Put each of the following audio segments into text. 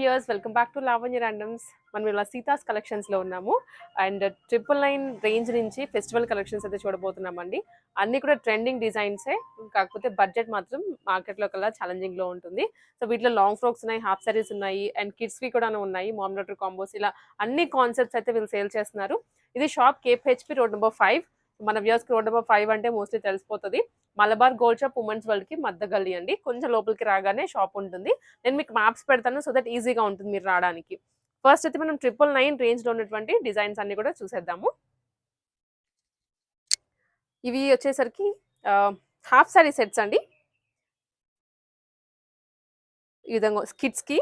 Viewers welcome back to Lavanya randoms మనం ఇలా సీతాస్ కలెక్షన్స్లో ఉన్నాము. అండ్ ట్రిపుల్ నైన్ రేంజ్ నుంచి ఫెస్టివల్ కలెక్షన్స్ అయితే చూడబోతున్నామండి. అన్ని కూడా ట్రెండింగ్ డిజైన్సే కాకపోతే బడ్జెట్ మాత్రం మార్కెట్లో కల్లా ఛాలెంజింగ్లో ఉంటుంది. సో వీటిలో లాంగ్ ఫ్రాక్స్ ఉన్నాయి హాఫ్ సారీస్ ఉన్నాయి అండ్ కిడ్స్వి కూడా ఉన్నాయి మామినటర్ కాంబోస్ ఇలా అన్ని కాన్సెప్ట్స్ అయితే వీళ్ళు సేల్ చేస్తున్నారు. ఇది shop KPHB road number five మన వ్యూస్కి రోడ్ నెంబర్ ఫైవ్ అంటే మోస్ట్లీ తెలిసిపోతుంది. మలబార్ గోల్డ్ షాప్ ఉమెన్స్ వరల్డ్కి మధ్య గల్లీ అండి. కొంచెం లోపలికి రాగానే షాప్ ఉంటుంది. నేను మీకు మ్యాప్స్ పెడతాను సో దట్ ఈజీగా ఉంటుంది మీరు రావడానికి. ఫస్ట్ అయితే మనం ట్రిపుల్ నైన్ రేంజ్లో ఉన్నటువంటి డిజైన్స్ అన్ని కూడా చూసేద్దాము. ఇవి వచ్చేసరికి హాఫ్ సారీ సెట్స్ అండి. ఈ విధంగా కిడ్స్కి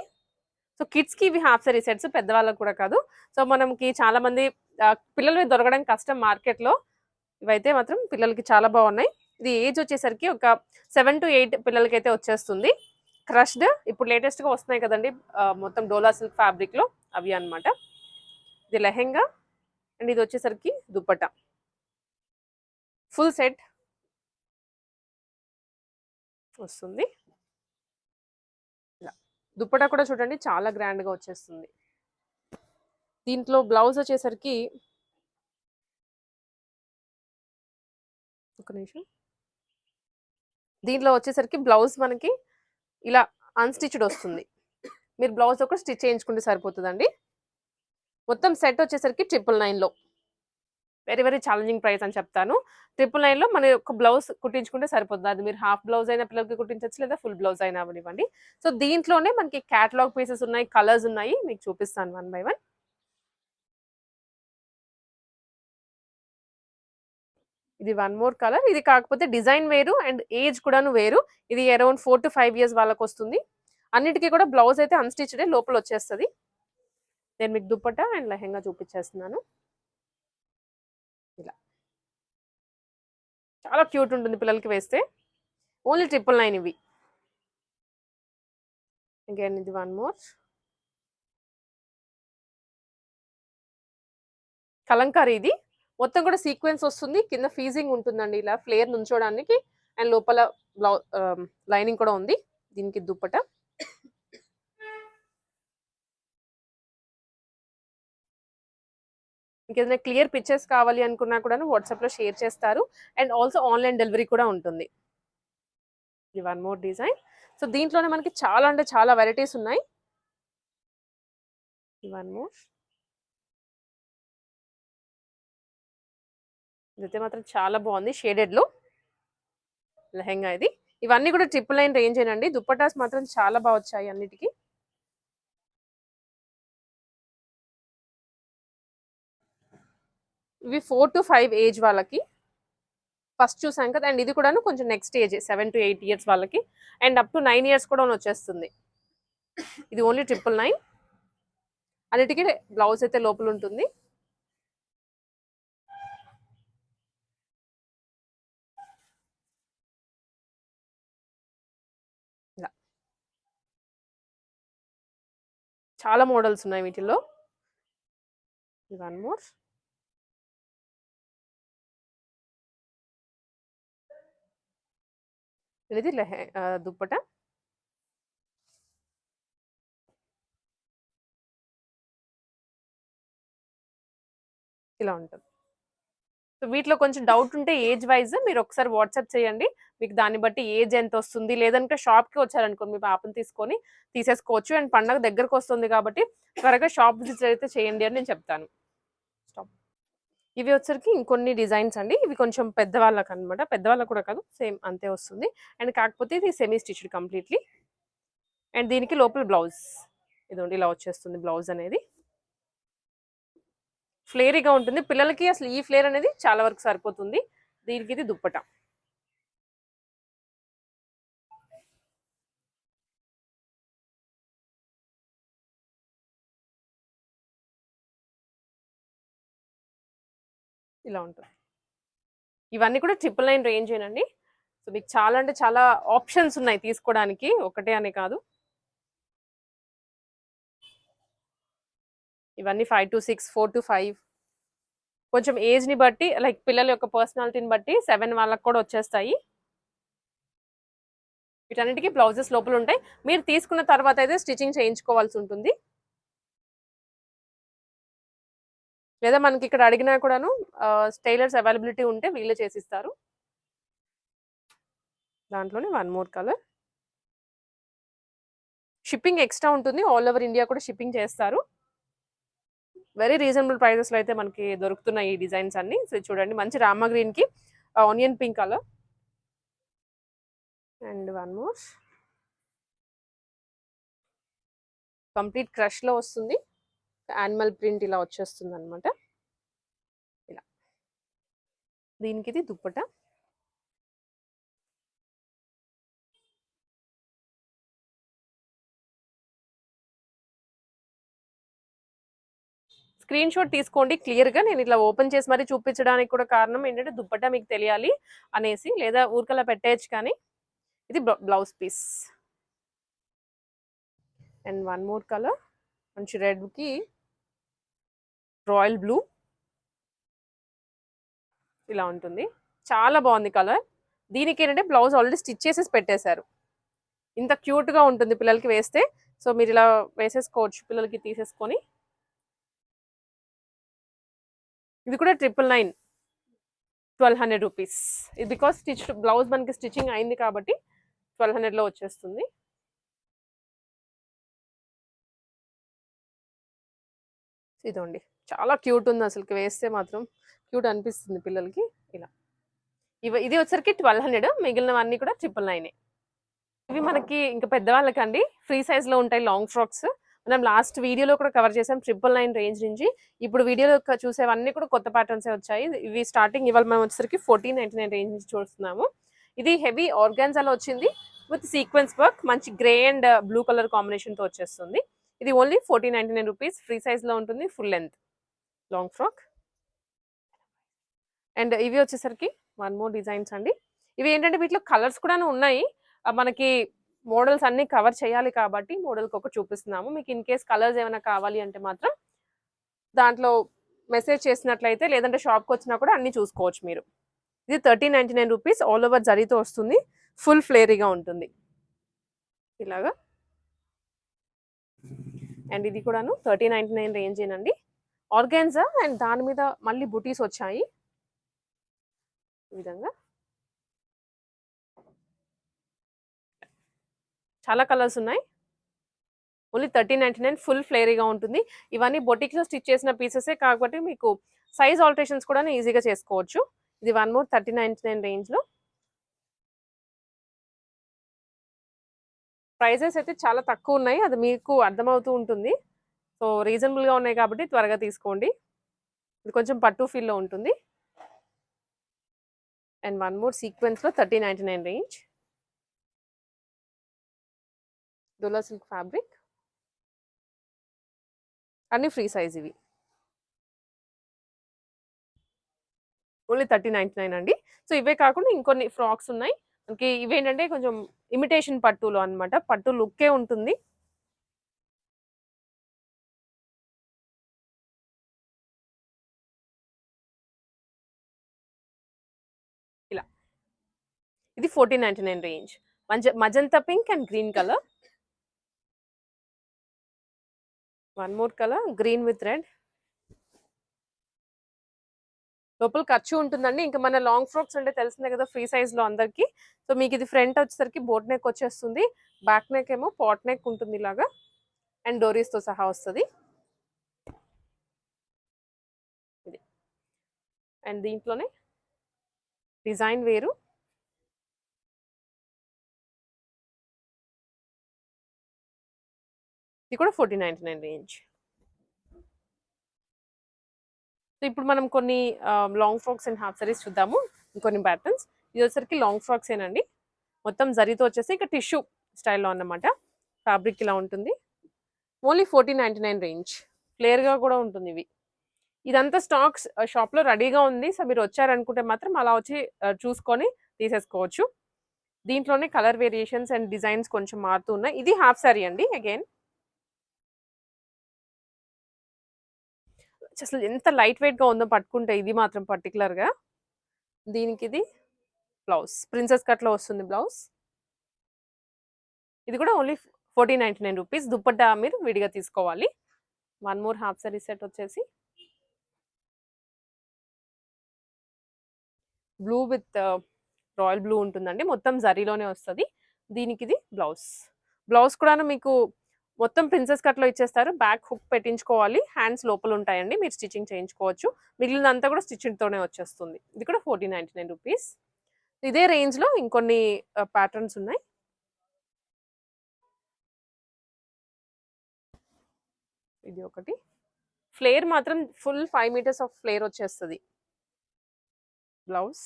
సో కిడ్స్కి ఇవి హాఫ్ సారీ సెట్స్ పెద్దవాళ్ళకు కూడా కాదు. సో మనకి చాలామంది పిల్లలు దొరకడం కష్టం మార్కెట్లో ఇవైతే మాత్రం పిల్లలకి చాలా బాగున్నాయి. ఇది ఏజ్ వచ్చేసరికి ఒక సెవెన్ టు ఎయిట్ పిల్లలకైతే వచ్చేస్తుంది. క్రష్డ్ ఇప్పుడు లేటెస్ట్గా వస్తున్నాయి కదండి. మొత్తం డోలా సిల్క్ ఫ్యాబ్రిక్లో అవి అన్నమాట. ఇది లెహెంగా అండ్ ఇది వచ్చేసరికి దుప్పట ఫుల్ సెట్. వస్తుంది. దుప్పట కూడా చూడండి చాలా గ్రాండ్గా వచ్చేస్తుంది. దీంట్లో బ్లౌజ్ వచ్చేసరికి ఒక నిమిషం. దీంట్లో వచ్చేసరికి బ్లౌజ్ మనకి ఇలా అన్స్టిచ్డ్ వస్తుంది. మీరు బ్లౌజ్ ఒకటి స్టిచ్ చేయించుకుంటే సరిపోతుందండి. మొత్తం సెట్ వచ్చేసరికి ట్రిపుల్ నైన్లో. వెరీ వెరీ ఛాలెంజింగ్ ప్రైస్ అని చెప్తాను. ట్రిపుల్ నైన్లో మన యొక్క బ్లౌజ్ కుట్టించుకుంటే సరిపోతుంది. అది మీరు హాఫ్ బ్లౌజ్ అయినా పిల్లలకి కుట్టించవచ్చు లేదా ఫుల్ బ్లౌజ్ అయినా అవనివ్వండి సో దీంట్లోనే మనకి క్యాటలాగ్ పీసెస్ ఉన్నాయి కలర్స్ ఉన్నాయి. మీకు చూపిస్తాను వన్ బై వన్. ఇది వన్ మోర్ కలర్ ఇది కాకపోతే డిజైన్ వేరు అండ్ ఏజ్ కూడాను వేరు. ఇది around four to five years వాళ్ళకి వస్తుంది అన్నిటికీ కూడా బ్లౌజ్ అయితే అన్స్టిచ్డే లోపల వచ్చేస్తుంది. నేను మీకు దుప్పట అండ్ లెహెంగా చూపించేస్తున్నాను. ఇలా. చాలా క్యూట్ ఉంటుంది పిల్లలకి వేస్తే. ఓన్లీ ట్రిపుల్ నైన్ ఇవి. ఇంకేం ఇది వన్ మోర్ కలంకారీ ఇది. మొత్తం కూడా సీక్వెన్స్ వస్తుంది కింద ఫీజింగ్ ఉంటుందండి ఇలా ఫ్లేర్ నుంచోడానికి. అండ్ లోపల బ్లౌ లైనింగ్ కూడా ఉంది దీనికి దుప్పట. ఇంకేదైనా క్లియర్ పిక్చర్స్ కావాలి అనుకున్నా కూడా వాట్సాప్లో షేర్ చేస్తారు. అండ్ ఆల్సో ఆన్లైన్ డెలివరీ కూడా ఉంటుంది. ఇది వన్ మోర్ డిజైన్ సో దీంట్లోనే మనకి చాలా అంటే చాలా వెరైటీస్ ఉన్నాయి. వన్ మోర్ ఇదైతే మాత్రం చాలా బాగుంది. షేడెడ్లో లెహెంగా ఇది. ఇవన్నీ కూడా ట్రిపుల్ నైన్ రేంజ్ ఏనండి దుప్పటాస్ మాత్రం చాలా బాగా వచ్చాయి అన్నిటికీ. ఇవి ఫోర్ టు ఫైవ్ ఏజ్ వాళ్ళకి ఫస్ట్ చూసాం కదా. అండ్ ఇది కూడాను కొంచెం next age seven to eight years వాళ్ళకి. And up to nine years కూడా వచ్చేస్తుంది. ఇది ఓన్లీ ట్రిపుల్ నైన్. అన్నిటికీ బ్లౌజ్ అయితే లోపల ఉంటుంది. చాలా మోడల్స్ ఉన్నాయి వీటిల్లో. One more. ఇది లెహె దుప్పట? ఇలా ఉంటుంది. సో వీటిలో కొంచెం డౌట్ ఉంటే ఏజ్ వైజ్ మీరు ఒకసారి వాట్సాప్ చేయండి. మీకు దాన్ని బట్టి ఏజ్ ఎంత వస్తుంది? లేదంటే షాప్కి వచ్చారనుకోండి మీ పాపని తీసుకొని తీసేసుకోవచ్చు. అండ్ పండగ దగ్గరకు వస్తుంది కాబట్టి త్వరగా షాప్ విజిట్ అయితే చేయండి అని నేను చెప్తాను. స్టాప్ ఇవి వచ్చరికి ఇంకొన్ని డిజైన్స్ అండి. ఇవి కొంచెం పెద్దవాళ్ళకి అనమాట పెద్దవాళ్ళకు కూడా కాదు సేమ్ అంతే వస్తుంది. అండ్ కాకపోతే ఇది సెమీ స్టిచ్డ్ కంప్లీట్లీ అండ్ దీనికి లోపల బ్లౌజ్ ఇదిగోండి ఇలా వచ్చేస్తుంది బ్లౌజ్ అనేది. ఫ్లేరీగా ఉంటుంది. పిల్లలకి అసలు ఈ ఫ్లేర్ అనేది చాలా వరకు సరిపోతుంది. దీనికి ఇది దుప్పట. ఇలా ఉంటుంది. ఇవన్నీ కూడా ట్రిపుల్ నైన్ రేంజ్ ఏనండి. సో మీకు చాలా అంటే చాలా ఆప్షన్స్ ఉన్నాయి తీసుకోవడానికి. ఒకటే అనే కాదు. ఇవన్నీ five to six four to five కొంచెం ఏజ్ని బట్టి లైక్ పిల్లల యొక్క పర్సనాలిటీని బట్టి సెవెన్ వాళ్ళకి కూడా వచ్చేస్తాయి. వీటన్నిటికీ బ్లౌజెస్ లోపల ఉంటాయి. మీరు తీసుకున్న తర్వాత అయితే స్టిచ్చింగ్ చేయించుకోవాల్సి ఉంటుంది. లేదా మనకి ఇక్కడ అడిగినా కూడాను టైలర్స్ అవైలబిలిటీ ఉంటే వీళ్ళే చేసిస్తారు. దాంట్లోనే one more colour shipping extra ఉంటుంది. ఆల్ ఓవర్ ఇండియా కూడా షిప్పింగ్ చేస్తారు. వెరీ రీజనబుల్ ప్రైజెస్లో అయితే మనకి దొరుకుతున్నాయి ఈ డిజైన్స్ అన్ని. సో చూడండి మంచి రామా గ్రీన్కి onion pink colour and one more complete క్రష్లో వస్తుంది. యానిమల్ ప్రింట్ ఇలా వచ్చేస్తుంది అనమాట ఇలా. దీనికి ఇది దుప్పట. స్క్రీన్ షాట్ తీసుకోండి క్లియర్గా నేను ఇట్లా ఓపెన్ చేసి మరీ చూపించడానికి కూడా కారణం ఏంటంటే దుప్పట్టా మీకు తెలియాలి అనేసి లేదా ఊరికలా పెట్టేయచ్చు కానీ ఇది blouse piece. And one more colour మంచి రెడ్కి రాయల్ బ్లూ. ఇలా ఉంటుంది. చాలా బాగుంది కలర్. దీనికి ఏంటంటే బ్లౌజ్ ఆల్రెడీ స్టిచ్ చేసేసి పెట్టేశారు. ఇంత క్యూట్గా ఉంటుంది పిల్లలకి వేస్తే. సో మీరు ఇలా వేసేసుకోవచ్చు పిల్లలకి తీసేసుకొని. ఇది కూడా triple nine twelve hundred rupees ఇది బికాస్ స్టిచ్ బ్లౌజ్ మనకి స్టిచ్చింగ్ అయింది కాబట్టి ట్వెల్వ్ హండ్రెడ్లో వచ్చేస్తుంది. ఇదండి చాలా క్యూట్ ఉంది అసలుకి. వేస్తే మాత్రం క్యూట్ అనిపిస్తుంది పిల్లలకి. ఇలా. ఇవి ఇది వచ్చరికి ట్వెల్వ్ హండ్రెడ్ మిగిలినవన్నీ కూడా ట్రిపుల్ నైనే ఇవి మనకి ఇంకా పెద్దవాళ్ళకండి. ఫ్రీ సైజ్లో ఉంటాయి లాంగ్ ఫ్రాక్స్ మనం లాస్ట్ వీడియోలో కూడా కవర్ చేసాం ట్రిపుల్ నైన్ రేంజ్ నుంచి. ఇప్పుడు వీడియోలో చూసేవన్నీ కూడా కొత్త ప్యాటర్న్సే వచ్చాయి. ఇవి స్టార్టింగ్ ఇవాళ మనం వచ్చేసరికి ఫోర్టీన్ నైన్టీ నైన్ రేంజ్ నుంచి చూస్తున్నాము. ఇది హెవీ ఆర్గాన్జాలో వచ్చింది విత్ సీక్వెన్స్ వర్క్ మంచి గ్రే అండ్ బ్లూ కలర్ కాంబినేషన్తో వచ్చేస్తుంది. ఇది only fourteen ninety nine rupees free సైజ్లో ఉంటుంది full length long frock and ఇవి వచ్చేసరికి వన్ మోర్ డిజైన్స్ అండి. ఇవి ఏంటంటే వీటిలో కలర్స్ కూడా ఉన్నాయి. మనకి మోడల్స్ అన్ని కవర్ చేయాలి కాబట్టి మోడల్కి ఒక చూపిస్తున్నాము. మీకు ఇన్ కేస్ కలర్స్ ఏమైనా కావాలి అంటే మాత్రం దాంట్లో మెసేజ్ చేసినట్లయితే లేదంటే షాప్కి వచ్చినా కూడా అన్ని చూసుకోవచ్చు మీరు. ఇది thirty ninety nine rupees all over జరీతో వస్తుంది. ఫుల్ ఫ్లేరీగా ఉంటుంది. ఇలాగా. అండ్ ఇది కూడాను థర్టీ నైంటీ నైన్ రేంజ్ ఏనండి. ఆర్గాన్జా అండ్ దాని మీద మళ్ళీ బుటీస్ వచ్చాయి. ఈ విధంగా. చాలా కలర్స్ ఉన్నాయి. Only thirty ninety nine full ఫ్లేరీగా ఉంటుంది. ఇవన్నీ బొటిక్లో స్టిచ్ చేసిన పీసెసే కాబట్టి మీకు సైజ్ ఆల్టరేషన్స్ కూడా ఈజీగా చేసుకోవచ్చు. ఇది one more thirty ninety nine రేంజ్లో. ప్రైజెస్ అయితే చాలా తక్కువ ఉన్నాయి. అది మీకు అర్థమవుతూ ఉంటుంది. సో రీజనబుల్గా ఉన్నాయి కాబట్టి త్వరగా తీసుకోండి. ఇది కొంచెం పట్టు ఫీల్లో ఉంటుంది. అండ్ వన్ మోర్ సీక్వెన్స్లో థర్టీ నైంటీ నైన్ రేంజ్. డోలా సిల్క్ ఫ్యాబ్రిక్. అన్ని ఫ్రీ సైజ్ ఇవి. ఓన్లీ థర్టీ నైంటీ నైన్ అండి. సో ఇవే కాకుండా ఇంకొన్ని ఫ్రాక్స్ ఉన్నాయి. మనకి ఇవేంటంటే కొంచెం ఇమిటేషన్ పట్టులో అనమాట పట్టు లుక్కే ఉంటుంది. ఇలా. ఇది ఫోర్టీన్ నైంటీ నైన్ రేంజ్. మంచి magenta pink and green colour. One more colour green with red లోపల ఖర్చు ఉంటుందండి. ఇంకా మన లాంగ్ ఫ్రాక్స్ అంటే తెలిసిందే కదా ఫ్రీ సైజ్లో అందరికి. సో మీకు ఇది ఫ్రంట్ వచ్చేసరికి బోట్ నెక్ వచ్చేస్తుంది. బ్యాక్ నెక్ ఏమో పాట్ నెక్ ఉంటుంది ఇలాగా. అండ్ డోరీస్తో సహా వస్తుంది. ఇది. అండ్ దీంట్లోనే డిజైన్ వేరు. ఇది కూడా forty ninety nine range. So ఇప్పుడు మనం కొన్ని long frocks and half saris చూద్దాము. ఇంకొన్ని ప్యాటర్న్స్ ఇది వచ్చేసరికి లాంగ్ ఫ్రాక్స్ ఏనండి. మొత్తం జరీతో వచ్చేసి ఇక టిష్యూ స్టైల్లో అన్నమాట. ఫ్యాబ్రిక్ ఇలా ఉంటుంది. Only fourteen ninety nine range. క్లియర్గా కూడా ఉంటుంది ఇవి. ఇదంతా స్టాక్స్ షాప్లో రెడీగా ఉంది. సో మీరు వచ్చారనుకుంటే మాత్రం అలా వచ్చి చూసుకొని తీసేసుకోవచ్చు. దీంట్లోనే కలర్ వేరియేషన్స్ అండ్ డిజైన్స్ కొంచెం మారుతూ ఉన్నాయి. ఇది హాఫ్ సారీ అండి అగైన్ అసలు ఎంత లైట్ వెయిట్గా ఉందో పట్టుకుంటే ఇది మాత్రం పర్టికులర్గా దీనికి ఇది బ్లౌజ్. ప్రిన్సెస్ కట్లో వస్తుంది బ్లౌజ్. ఇది కూడా only fourteen ninety nine rupees. Dupatta మీరు విడిగా తీసుకోవాలి. One more half sari set వచ్చేసి. బ్లూ విత్ రాయల్ బ్లూ ఉంటుందండి. మొత్తం జరీలోనే వస్తుంది. దీనికి ఇది బ్లౌజ్. బ్లౌజ్ కూడా మీకు మొత్తం ప్రిన్సెస్ కట్లో ఇచ్చేస్తారు. Back hook పెట్టించుకోవాలి. హ్యాండ్స్ లోపల ఉంటాయండి. మీరు స్టిచ్చింగ్ చేయించుకోవచ్చు. మిగిలినంతా కూడా స్టిచ్చింగ్తోనే వచ్చేస్తుంది. ఇది కూడా ఫోర్టీన్ నైంటీ నైన్ రూపీస్ ఇదే రేంజ్లో ఇంకొన్ని ప్యాటర్న్స్ ఉన్నాయి. ఇది ఒకటి. ఫ్లేర్ మాత్రం full five metres of flare వచ్చేస్తుంది. బ్లౌజ్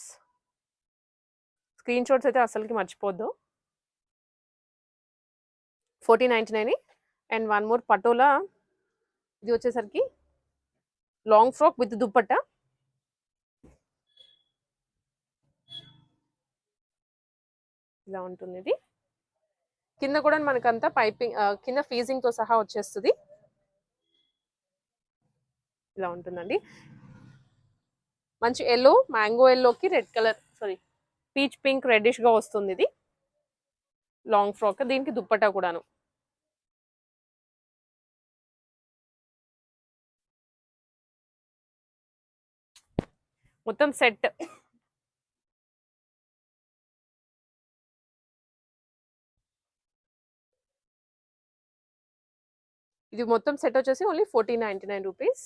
స్క్రీన్ షాట్స్ అయితే అసలుకి మర్చిపోద్దు. Forty ninety nine and one more Patola. ఇది వచ్చేసరికి లాంగ్ ఫ్రాక్ విత్ దుప్పట్ట. ఇలా ఉంటుంది ఇది. కింద కూడా మనకంతా పైపింగ్ కింద ఫీజింగ్తో సహా వచ్చేస్తుంది. ఇలా ఉంటుందండి. మంచి ఎల్లో మ్యాంగో ఎల్లోకి red colour sari peach pink రెడ్డిష్గా వస్తుంది ఇది. లాంగ్ ఫ్రాక్ దీనికి దుప్పట్టా కూడాను. మొత్తం సెట్. ఇది మొత్తం సెట్ వచ్చేసి only fourteen ninety nine rupees.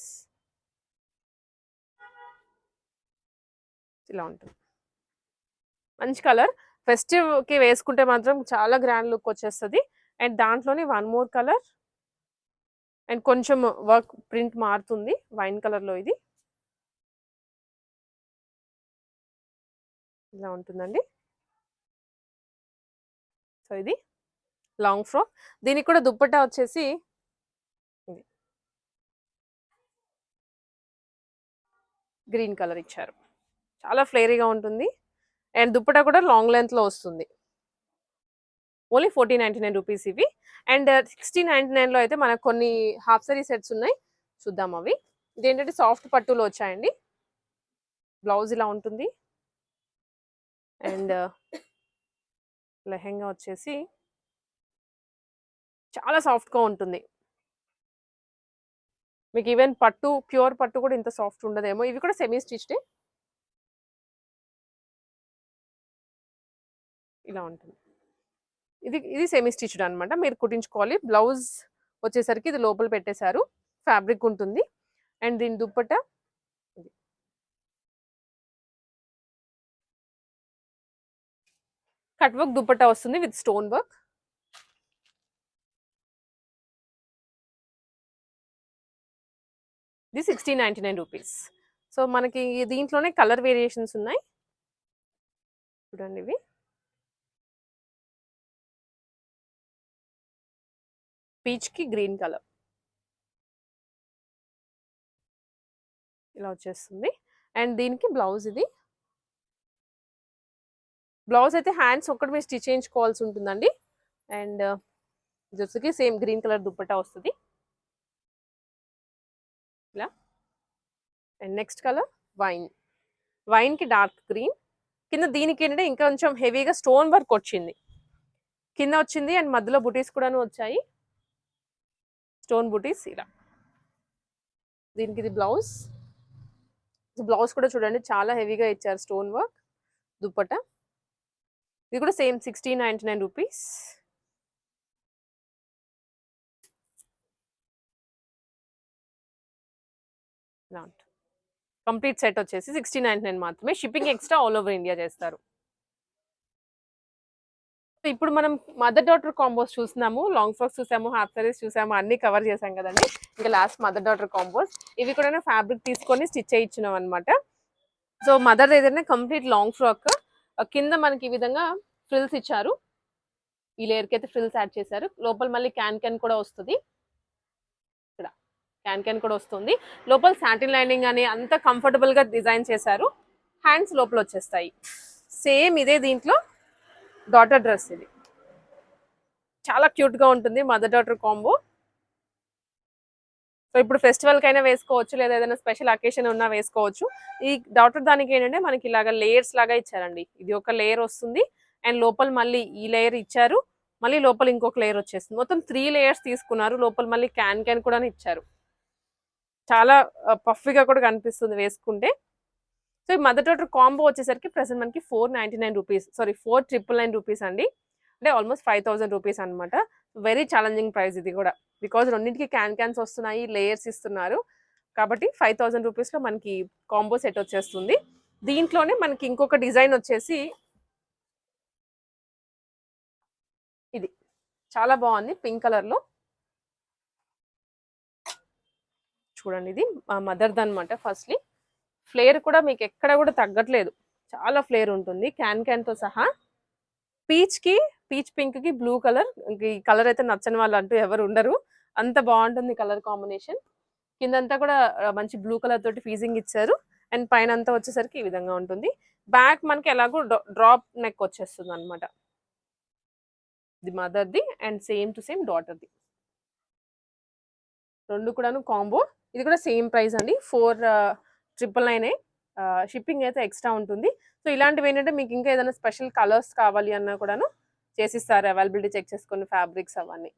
ఇలా ఉంటుంది. మంచి కలర్. ఫెస్టివ్కి వేసుకుంటే మాత్రం చాలా గ్రాండ్ లుక్ వచ్చేస్తుంది. అండ్ దాంట్లోనే వన్ మోర్ కలర్. అండ్ కొంచెం వర్క్ ప్రింట్ మారుతుంది. వైన్ కలర్లో ఇది. ఇలా ఉంటుందండి. సో ఇది లాంగ్ ఫ్రాక్. దీనికి కూడా దుప్పట్టా వచ్చేసి ఇది. గ్రీన్ కలర్ ఇచ్చారు. చాలా ఫ్లేరీగా ఉంటుంది. అండ్ దుప్పటా కూడా లాంగ్ లెంత్లో వస్తుంది. Only forty ninety nine rupees ఇవి. అండ్ సిక్స్టీ నైంటీ నైన్లో అయితే మనకు కొన్ని హాఫ్ సారీ సెట్స్ ఉన్నాయి. చూద్దాం అవి. ఇదేంటంటే సాఫ్ట్ పట్టులో వచ్చాయండి. బ్లౌజ్ ఇలా ఉంటుంది. అండ్ లెహెంగా వచ్చేసి చాలా సాఫ్ట్గా ఉంటుంది. మీకు ఈవెన్ పట్టు ప్యూర్ పట్టు కూడా ఇంత సాఫ్ట్ ఉండదేమో. ఇవి కూడా సెమీ స్టిచ్డే. ఇలా ఉంటుంది. ఇది ఇది సెమీ స్టిచ్డ్ అనమాట మీరు కుట్టించుకోవాలి. బ్లౌజ్ వచ్చేసరికి ఇది లోపల పెట్టేశారు. ఫ్యాబ్రిక్ ఉంటుంది. అండ్ దీని దుప్పట కట్ వర్క్ దుప్పట్టా వస్తుంది విత్ స్టోన్ వర్క్. ఇది sixteen ninety nine rupees so మనకి దీంట్లోనే కలర్ వేరియేషన్స్ ఉన్నాయి. చూడండి ఇవి. పీచ్కి గ్రీన్ కలర్. ఇలా వచ్చేస్తుంది. అండ్ దీనికి బ్లౌజ్ ఇది. బ్లౌజ్ అయితే హ్యాండ్స్ ఒక్కటి మీరు స్టిచ్ చేయించుకోవాల్సి ఉంటుందండి. అండ్ uh, ఇది సేమ్ గ్రీన్ కలర్ దుప్పటా వస్తుంది. ఇలా. And next colour wine. వైన్కి dark green. కింద దీనికి ఏంటంటే ఇంకా కొంచెం హెవీగా స్టోన్ వర్క్ వచ్చింది. కింద వచ్చింది అండ్ మధ్యలో బుటీస్ కూడాను వచ్చాయి. స్టోన్ బుటీస్ ఇలా. దీనికి ఇది బ్లౌజ్. బ్లౌజ్ కూడా చూడండి చాలా హెవీగా ఇచ్చారు స్టోన్ వర్క్. దుప్పట. ఇది కూడా same sixteen ninety nine rupees. Complete set వచ్చేసి సిక్స్టీ నైన్ నైన్ మాత్రమే. Shipping extra all over India చేస్తారు. ఇప్పుడు మనం మదర్ డాటర్ కాంబోస్ చూసినాము లాంగ్ ఫ్రాక్స్ చూసాము హాఫ్ సారీస్ చూసాము అన్ని కవర్ చేసాం కదండి. ఇంకా లాస్ట్ మదర్ డాటర్ కాంబోస్ ఇవి కూడా ఫ్యాబ్రిక్ తీసుకొని స్టిచ్ చేయించినాం అనమాట సో మదర్ ఏదైనా కంప్లీట్ లాంగ్ ఫ్రాక్ కింద మనకి ఈ విధంగా ఫ్రిల్స్ ఇచ్చారు. ఈ లేయర్కి అయితే ఫ్రిల్స్ యాడ్ చేశారు. లోపల మళ్ళీ క్యాన్ క్యాన్ కూడా వస్తుంది. ఇక్కడ క్యాన్ క్యాన్ కూడా వస్తుంది. లోపల శాటిన్ లైనింగ్ అని అంత కంఫర్టబుల్గా డిజైన్ చేశారు. హ్యాండ్స్ లోపల వచ్చేస్తాయి. సేమ్ ఇదే దీంట్లో డాటర్ డ్రెస్ ఇది. చాలా క్యూట్గా ఉంటుంది మదర్ డాటర్ కాంబో సో ఇప్పుడు ఫెస్టివల్ కైనా వేసుకోవచ్చు లేదా ఏదైనా స్పెషల్ అకేషన్ ఉన్నా వేసుకోవచ్చు. ఈ డాటర్ దానికి ఏంటంటే మనకి ఇలాగ లేయర్స్ లాగా ఇచ్చారండి. ఇది ఒక లేయర్ వస్తుంది అండ్ లోపల మళ్ళీ ఈ లేయర్ ఇచ్చారు. మళ్ళీ లోపల ఇంకొక లేయర్ వచ్చేస్తుంది. మొత్తం త్రీ లేయర్స్ తీసుకున్నారు. లోపల మళ్ళీ క్యాన్ క్యాన్ కూడా ఇచ్చారు. చాలా పఫీగా కూడా కనిపిస్తుంది వేసుకుంటే. సో ఈ మదర్ డాటర్ కాంబో వచ్చేసరికి ప్రెసెంట్ మనకి four ninety nine rupees sorry four triple nine rupees అండి. అంటే ఆల్మోస్ట్ ఫైవ్ థౌసండ్ రూపీస్ అనమాట వెరీ ఛాలెంజింగ్ ప్రైస్ ఇది కూడా. బికాజ్ రెండింటికి క్యాన్ క్యాన్స్ వస్తున్నాయి లేయర్స్ ఇస్తున్నారు. కాబట్టి ఫైవ్ థౌసండ్ రూపీస్లో మనకి కాంబో సెట్ వచ్చేస్తుంది. దీంట్లోనే మనకి ఇంకొక డిజైన్ వచ్చేసి ఇది. చాలా బాగుంది పింక్ కలర్లో. చూడండి ఇది మా మదర్ది అనమాట ఫస్ట్లీ. ఫ్లేర్ కూడా మీకు ఎక్కడ కూడా తగ్గట్లేదు. చాలా ఫ్లేర్ ఉంటుంది క్యాన్ క్యాన్తో సహా. పీచ్కి పీచ్ పింక్కి బ్లూ కలర్ ఈ కలర్ అయితే నచ్చని వాళ్ళు అంటూ ఎవరు ఉండరు. అంత బాగుంటుంది కలర్ కాంబినేషన్. కిందంతా కూడా మంచి బ్లూ కలర్ తోటి ఫీజింగ్ ఇచ్చారు. అండ్ పైన అంతా వచ్చేసరికి ఈ విధంగా ఉంటుంది. బ్యాక్ మనకి ఎలాగో డ్రాప్ నెక్ వచ్చేస్తుంది అనమాట ది మదర్ది అండ్ సేమ్ టు సేమ్ డాటర్ది. రెండు కూడాను కాంబో. ఇది కూడా సేమ్ ప్రైస్ అండి. ఫోర్ ట్రిపుల్ నైన్ షిప్పింగ్ అయితే ఎక్స్ట్రా ఉంటుంది. సో ఇలాంటివి ఏంటంటే మీకు ఇంకా ఏదైనా స్పెషల్ కలర్స్ కావాలి అన్నా కూడాను చేసిస్తారు అవైలబిలిటీ చెక్ చేసుకుని ఫ్యాబ్రిక్స్ అవన్నీ.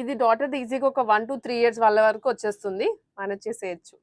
ఇది డాటర్ది ఈజీగా ఒక వన్ టు త్రీ ఇయర్స్ వాళ్ళ వరకు వచ్చేస్తుంది. మేనేజ్ చేసేయచ్చు.